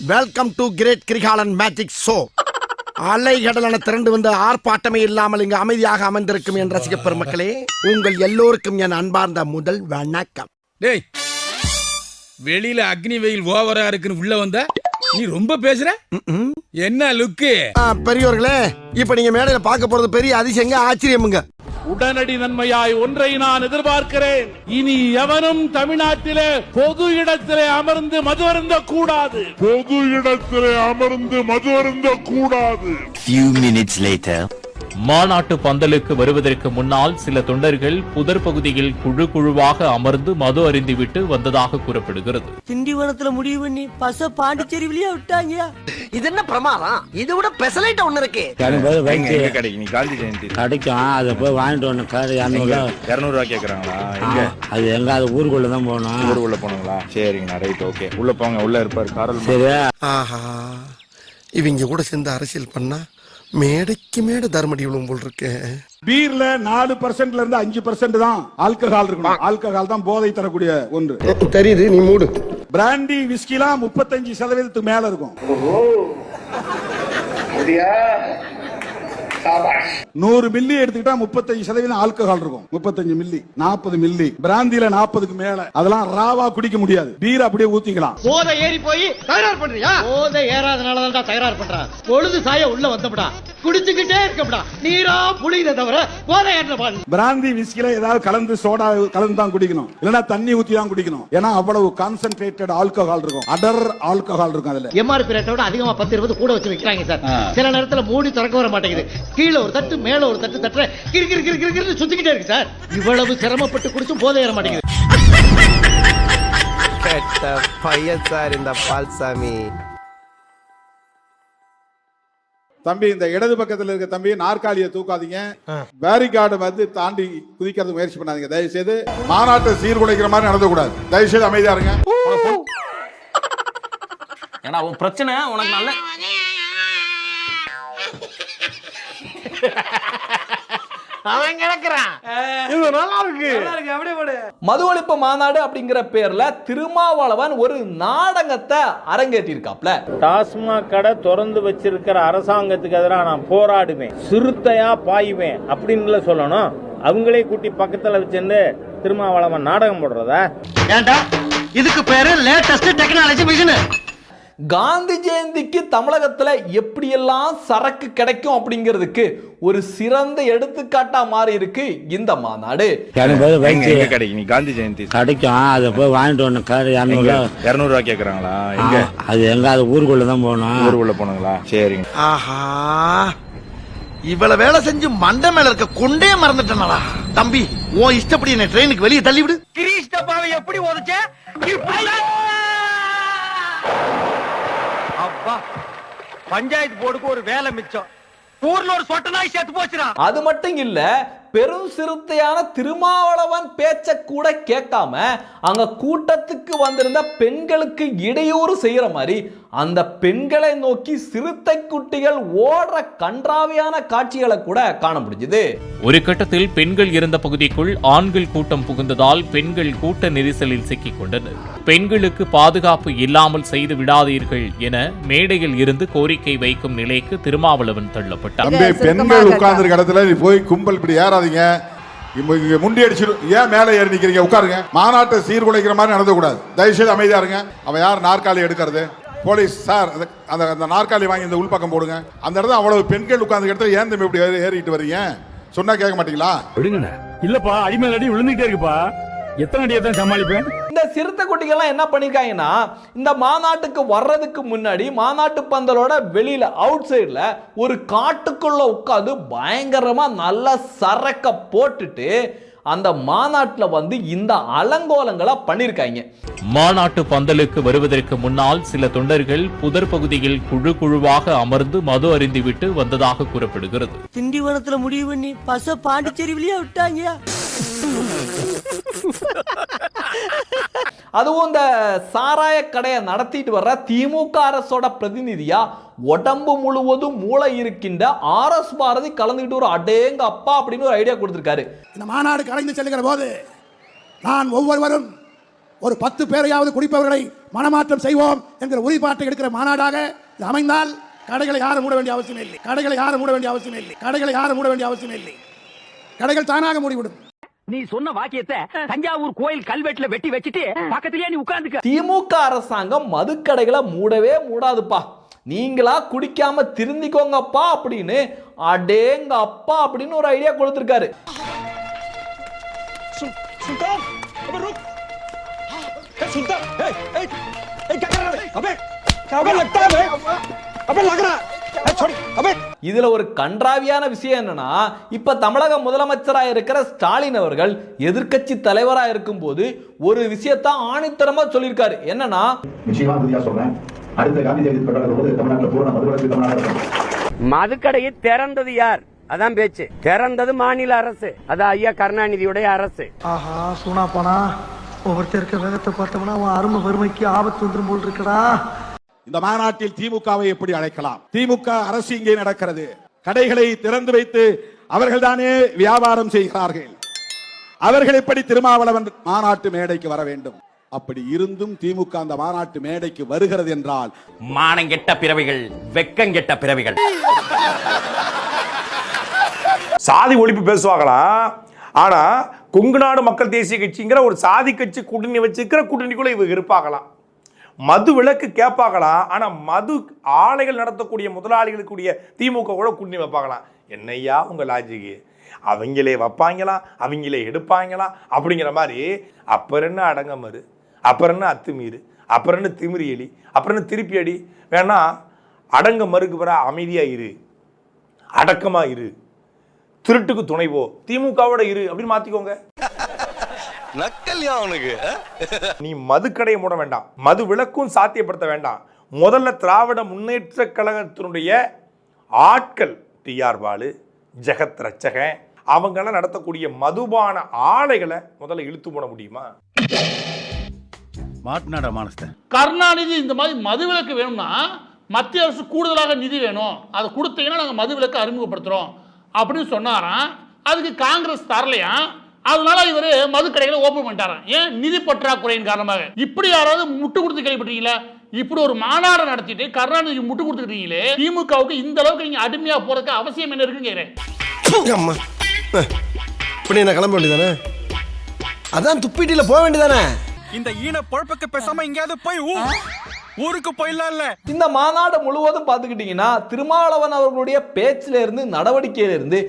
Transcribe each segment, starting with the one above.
Welcome to great Kirikalan magic show அலைகடலான திரண்டு வந்த ஆர்ப்பாட்டமே இல்லாமல் இங்கு அமைதியாக அமர்ந்திருக்கும் என் ரசிக பெருமக்களே உங்கள் எல்லோருக்கும் என் அன்பார்ந்த முதல் வணக்கம். டேய் வெளியில அக்னி வெயில் ஓவரா இருக்குன்னு உள்ள வந்த நீ ரொம்ப பேசுற. என்ன லுக்கு? ஆ, பெரியோர்களே இப்ப நீங்க மேடையில பார்க்க போறது பெரிய அதிசயங்க ஆச்சரியமுங்க. உடனடி நன்மையாய் ஒன்றை நான் எதிர்பார்க்கிறேன். இனி எவனும் தமிழ்நாட்டிலே பொது இடத்திலே அமர்ந்து மது அருந்த கூடாது பொது இடத்திலே அமர்ந்து மது அருந்த கூடாது Few minutes later. மாநாட்டு பந்தலுக்கு வருவதற்கு முன்னால் சில தொண்டர்கள் புதர் பகுதியில் குழு குழுவாக அமர்ந்து மது அருந்திவிட்டு வந்ததாக கூறப்படுகிறது. திண்டிவனத்துல முடிவு பண்ணி பச பாண்டிச்சேரிவிலேயே விட்டாங்க இது என்ன பிரமாதம்? இது விட பெசலைட் ஒண்ணு இருக்கு. கிடைக்கும் நீ காந்தி ஜெயந்தி கிடைக்கும் அதை போய் வாங்கிட்டு கார் இரநூறுவா இரநூறுவா கேக்குறாங்களா? அது எங்க? அது ஊருக்குள்ள தான் போகணும். ஊருக்குள்ள போனங்களா சரிங்கண்ணா ரைட் ஓகே உள்ள போங்க உள்ள இருப்பாரு காரல் சரி ஆஹா இவங்க கூட சேர்ந்து அரசியல் பண்ணா மேடைக்கு மேடை தர்மடி விழும் போல் இருக்கு பீர்ல நாலு பர்சன்ட்ல இருந்து அஞ்சு பர்சன்ட் தான் ஆல்கஹால் இருக்கணும். ஆல்கஹால் தான் போதை தரக்கூடிய ஒன்று. தெரியுது நீ மூடு. பிராண்டி விஸ்கிலாம் முப்பத்தஞ்சு சதவீதத்துக்கு மேல இருக்கும். நூறு மில்லி எடுத்துக்கிட்டா முப்பத்தஞ்சு சதவீதம் ஆல்கஹால் இருக்கும். முப்பத்தஞ்சு மில்லி நாற்பது மில்லி. பிராந்தில நாற்பதுக்கு மேல. அதெல்லாம் ராவா குடிக்க முடியாது. பீர் அப்படியே ஊத்திக்கலாம். போதை ஏறி போய் தகராறு பண்றியா? போதை ஏறாதனால தான் தகராறு பண்றான் பொழுது சாய உள்ள வந்தப்படா குடிச்சுக்கிட்டே இருக்கப்படா நீரா புளியத தவிர போதை ஏற்ற பால் பிராந்தி விஸ்கில ஏதாவது கலந்து சோடா கலந்து தான் குடிக்கணும். இல்லனா தண்ணி ஊத்தி தான் குடிக்கணும். ஏன்னா அவ்வளவு கான்சென்ட்ரேட்டட் ஆல்கஹால் இருக்கும். அடர் ஆல்கஹால் இருக்கும் அதுல. எம்ஆர்பி ரேட்டை விட அதிகமா பத்து இருபது கூட வச்சு விக்கிறாங்க சார். சில நேரத்துல மூடி திறக்க வர மாட்டேங்குது. கீழே ஒரு தட்டு மேல ஒரு தட்டு தட்டுற. கிரு கிரு கிரு கிரு கிருன்னு சுத்திக்கிட்டே இருக்கு சார். இவ்வளவு சிரமப்பட்டு குடிச்சும் போதை ஏற மாட்டேங்குது. கெட்ட பையன் சார் இந்த பால்சாமி. தம்பி இந்த இடது பக்கத்துல இருக்க தம்பி நாற்காலியை தூக்காதீங்க. பேரிகார்டு வந்து தாண்டி குதிக்கிறது முயற்சி பண்ணாதீங்க. தயவு செய்து மாநாட்டை சீர்குலைக்கிற மாதிரி நடத்தக்கூடாது தயவு செய்து அமைதியா இருங்க. ஏன்னா உன் பிரச்சனை உனக்கு நல்ல அவன் கிடக்குறான். மது ஒழிப்பு மாநாடு அப்படிங்கிற பேர்ல திருமாவளவன் ஒரு நாடகத்தை அரங்கேற்றிருக்காப்ல. டாஸ்மாக் கடை திறந்து வச்சிருக்கிற அரசாங்கத்துக்கு எதிராக நான் போராடுவேன் சிறுத்தையா பாயுவேன் அப்படின்னு சொல்லணும். அவங்களே கூட்டி பக்கத்துல வச்சிருந்து திருமாவளவன் நாடகம் போடுறதா? ஏண்டா? இதுக்கு பேரு லேட்டஸ்ட் டெக்னாலஜி மிஷின் காந்தி ஜெயந்திக்கு தமிழகத்துல எப்படியெல்லாம் சரக்கு கிடைக்கும் அப்படிங்கிறதுக்கு ஒரு சிறந்த எடுத்துக்காட்டா மாறி இருக்கு இந்த மாநாடு. கிடைக்கும் நீ காந்தி ஜெயந்தி? கிடைக்கும் அதை போய் வாங்கிட்டு வரணும். கார் இரநூறுவா. எங்க அது எங்க அது ஊருக்குள்ள தான் போகணும். ஊருக்குள்ள போனங்களா? சரிங்க. ஆஹா இவ்வளவு வேலை செஞ்சு மண்டை மேல இருக்க கொண்டே மறந்துட்டனடா. தம்பி உன் இஷ்டப்படி என்ன ட்ரெயினுக்கு வெளியே தள்ளி விடு கிரீஷ் டப்பாவை எப்படி உதச்ச பஞ்சாயத்து போர்டுக்கு ஒரு வேலை மிச்சம். ஊர்ல ஒரு சொட்ட நாய் செத்து போச்சுடா. அது மட்டும் இல்ல பெரும் சிறுத்தையான திருமாவளவன் பேச்ச கூட கேட்காம அங்க கூட்டத்துக்கு வந்திருந்த பெண்களுக்கு இடையூறு செய்யற மாதிரி அந்த பெண்களை நோக்கி சிறுத்தை குட்டிகள் ஓடுற கன்றாவியான காட்சிகளை கூட காண முடிஞ்சுது. ஒரு கட்டத்தில் பெண்கள் இருந்த பகுதிக்குள் ஆண்கள் கூட்டம் புகுந்ததால் பெண்கள் கூட்ட நெரிசலில் சிக்கிக் கொண்டனர். பெண்களுக்கு பாதுகாப்பு இல்லாமல் செய்து விடாதீர்கள் என மேடையில் இருந்து கோரிக்கை வைக்கும் நிலைக்கு திருமாவளவன் தள்ளப்பட்டார் பெண்கள் உட்கார்ந்து இடத்துல நீ போய் கும்பல் இப்படி ஏறாதீங்க. முண்டி அடிச்சிடும் ஏன் மேலே ஏறி நிக்கிறீங்க? உட்காருங்க. மாநாட்டை சீர்குலைக்கிற மாதிரி நடத்தக்கூடாது தயவு செய்து அமைதியா இருங்க. அவன் யார்? நாற்காலி எடுக்கிறது. போலீஸ் சார் அந்த- அந்த அந்த நாற்காலி வாங்கி இந்த உள்பக்கம் போடுங்க. அந்த இடத்துல அவ்வளவு பெண்கள் உட்கார்ந்து இடத்துல ஏன் தம்பி இப்படி ஏறி- ஏறிட்டு வர்றீங்க? சொன்னா கேட்க மாட்டீங்களா? விடுங்கண்ணே. இல்லப்பா அடிமேல் அடி விழுந்துகிட்டே இருக்குப்பா. எத்தனை அடியை தான் சமாளிப்பேன்? இந்த சிறுத்தை குட்டிகள்லாம் என்ன பண்ணிருக்காங்கன்னா இந்த மாநாட்டுக்கு வர்றதுக்கு முன்னாடி மாநாட்டு பந்தலோட வெளியில அவுட் சைடுல ஒரு காட்டுக்குள்ள உட்காந்து பயங்கரமா நல்ல சரக்க போட்டுட்டு அந்த மாநாட்டில் வந்து இந்த அலங்கோலங்களை பண்ணியிருக்காங்க மாநாட்டு பந்தலுக்கு வருவதற்கு முன்னால் சில தொண்டர்கள் புதர் பகுதியில் குழு குழுவாக அமர்ந்து மது அருந்திவிட்டு வந்ததாக கூறப்படுகிறது. திண்டிவனத்துல முடிவு பண்ணி பச பாண்டிச்சேரிவிலேயே விட்டாங்க. அதுவும் இந்த சாராய கடையை நடத்திட்டு வர்ற திமுக அரசோட பிரதிநிதியா உடம்பு முழுவதும் மூளை இருக்கின்ற ஆர் எஸ் பாரதி கலந்துக்கிட்டு ஒரு அடேங்க அப்பா அப்படின்னு ஒரு ஐடியா கொடுத்துருக்காரு. இந்த மாநாடு கலைந்து செல்கிற போது நான் ஒவ்வொருவரும் ஒரு பத்து பேரையாவது குடிப்பவர்களை மனமாற்றம் செய்வோம் என்கிற உறுதிப்பாட்டை எடுக்கிற மாநாடாக இது அமைந்தால் கடைகளை யாரும் மூட வேண்டிய அவசியம் இல்லை. கடைகளை யாரும் மூட வேண்டிய அவசியம் இல்லை. கடைகளை யாரும் மூட வேண்டிய அவசியம் இல்லை. கடைகள் தானாக மூடிவிடும். நீ சொன்ன வாக்கியத்தை தஞ்சாவூர் கோயில் கல்வெட்டுல வெட்டி வச்சுட்டு பக்கத்திலேயே நீ உட்கார்ந்துக்க திமுக அரசாங்கம் மதுக்கடைகளை மூடவே மூடாதுப்பா நீங்களா குடிக்காம திருந்திக்கோங்கப்பா அப்படின்னு அடேங்க அப்பா அப்படின்னு ஒரு ஐடியா கொடுத்துருக்காரு இதுல ஒரு கன்றாவியான விஷயம் என்னன்னா இப்ப தமிழக முதலமைச்சரா இருக்கிற ஸ்டாலின் அவர்கள் எதிர்க்கட்சி தலைவரா இருக்கும்போது ஒரு விஷயத்த ஆணித்தரமா சொல்லியிருக்காரு. என்னன்னா போது இருக்கும் மதுக்கடையை திறந்தது யார்? அதான் பேச்சு. திறந்தது மாநில அரசு. அது ஐயா கருணாநிதியுடைய அரசு. ஆஹா சூனா போனா ஒவ்வொருத்தருக்கு வேகத்தை பார்த்தோம்னா அவன் அருமை வறுமைக்கு ஆபத்து வந்துரும் போல் இருக்கடா. இந்த மாநாட்டில் திமுகவை எப்படி அழைக்கலாம்? திமுக அரசு இங்கே நடக்கிறது. கடைகளை திறந்து வைத்து அவர்கள்தானே வியாபாரம் செய்கிறார்கள். அவர்கள் எப்படி திருமாவளவன் மாநாட்டு மேடைக்கு வர வேண்டும்? அப்படி இருந்தும் திமுக அந்த மாநாட்டு மேடைக்கு வருகிறது என்றால் மானங்கெட்ட பிறவிகள் வெக்கங்கெட்ட பிறவிகள். சாதி ஒழிப்பு பேசுவாங்களாம் ஆனா கொங்கு நாடு மக்கள் தேசிய கட்சிங்கிற ஒரு சாதி கட்சி கூட்டணி வச்சிருக்கிற கூட்டணிக்குள்ள இவங்க இருப்பாங்களாம். மது விலக்கு கேட்பாங்களாம் ஆனால் மது ஆலைகள் நடத்தக்கூடிய முதலாளிகளுக்குடைய திமுக கூட கூட்டணி வைப்பாங்களாம் என்னையா உங்கள் லாஜிக்கு அவங்களே வைப்பாங்களாம் அவங்களே எடுப்பாங்களாம் அப்படிங்கிற மாதிரி அப்புறம் என்ன அடங்கமரு அப்புறம் என்ன அத்துமீறு? அப்புறம் என்ன திமிரி எலி? அப்புறம் என்ன திருப்பி அடி? வேணா அடங்க மறுக்கு பிற அமைதியாக இரு. அடக்கமாக இரு. திருட்டுக்கு துணை போ. திமுகவோட இரு அப்படின்னு மாற்றிக்கோங்க நக்கல்யா அவனுக்கு நீ மதுக்கடையை மூட வேண்டாம். மது விலக்கும் சாத்தியப்படுத்த வேண்டாம். முதல்ல திராவிட முன்னேற்ற கழகத்தினுடைய ஆட்கள் டிஆர் பாலு ஜெகத் ரச்சகன் அவங்கெல்லாம் நடத்தக்கூடிய மதுபான ஆலைகளை முதல்ல இழுத்து போட முடியுமா? மாட்டினாடா மானஸ்த கருணாநிதி இந்த மாதிரி மதுவிலக்கு வேணும்னா மத்திய அரசு கூடுதலாக நிதி வேணும். அதை கொடுத்தீங்கன்னா நாங்கள் மதுவிலக்கு அறிமுகப்படுத்துகிறோம் அப்படின்னு சொன்னாராம். அதுக்கு காங்கிரஸ் தரலையா அதனால இவர் மதுக்கடைகளை ஓப்பன் பண்ணிட்டாராம் ஏன்? நிதி பற்றாக்குறையின் காரணமாக. இப்படி யாராவது முட்டு கொடுத்து கேள்விப்பட்டீங்களா இப்படி ஒரு மாநாடு நடத்திட்டு கருணாநிதி முட்டு கொடுத்துருக்கீங்களே? திமுகவுக்கு இந்த அளவுக்கு நீங்க அடிமையா போறதுக்கு அவசியம் என்ன இருக்குன்னு இப்படி நான் கிளம்ப வேண்டியதானே? அதான் துப்பிட்டில போக வேண்டியதானே? இந்த ஈன பொழப்புக்கு பேசாம எங்கேயாவது போய் ஊருக்கு போயிடலாம்ல. இந்த மாநாடு முழுவதும் பார்த்துக்கிட்டிங்கன்னா திருமாவளவன் அவர்களுடைய பேச்சில இருந்து நடவடிக்கையில இருந்து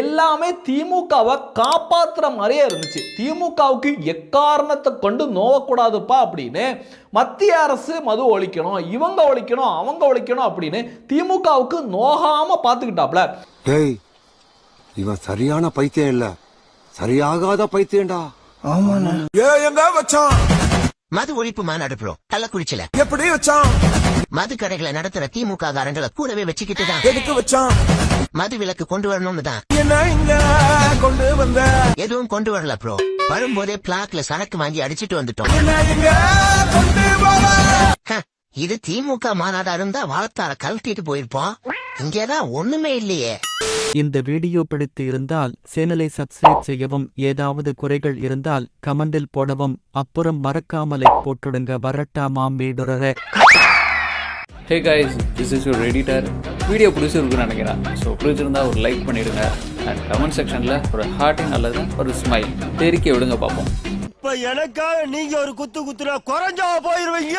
எல்லாமே திமுகவை காப்பாத்துற மாதிரியே இருந்துச்சு. திமுகவுக்கு எக்காரணத்தை கொண்டு நோவக்கூடாதுப்பா அப்படின்னு மத்திய அரசு மது ஒழிக்கணும் இவங்க ஒழிக்கணும் அவங்க ஒழிக்கணும் அப்படின்னு திமுகவுக்கு நோகாம பார்த்துக்கிட்டாப்ல. டேய் இவன் சரியான பைத்தியம் இல்ல. சரியாகாத பைத்தியம்டா. மது ஒழிப்பு மாநாடு ப்ரோ கள்ளக்குறிச்சியில எப்படி வச்சான்? மது கடைகளை நடத்துற திமுக காரங்களை கூடவே வச்சுக்கிட்டு தான். எதுக்கு வச்சான்? மது விலக்கு கொண்டு வரணும்னு தான். கொண்டு வந்த? எதுவும் கொண்டு வரல ப்ரோ வரும்போதே பிளாக்ல சரக்கு வாங்கி அடிச்சிட்டு வந்துட்டோம். இது திமுக மாநாடா இருந்தா வாழத்தார கழட்டிட்டு போயிருப்போம். இங்கதான் ஒண்ணுமே இல்லையே. இந்த வீடியோ பிடித்து இருந்தால் சேனலை சப்ஸ்கிரைப் செய்யவும் ஏதாவது குறைகள் இருந்தால் கமெண்டில் போடவும் அப்புறம் மறக்காமலை போட்டுடுங்க வரட்டாமாம் வீடுறே hey guys this is your editor video பிடிச்சிருக்குன்னு நினைக்கிறேன். ஸோ பிடிச்சிருந்தா ஒரு லைக் பண்ணிடுங்க. அண்ட் கமெண்ட் செக்ஷனில் ஒரு ஹார்ட்டிங் அல்லது ஒரு ஸ்மைல் தெரிக்க விடுங்க பார்ப்போம். இப்ப எனக்காக நீங்க ஒரு குத்து குத்துனா குறைஞ்சா போயிருவீங்க!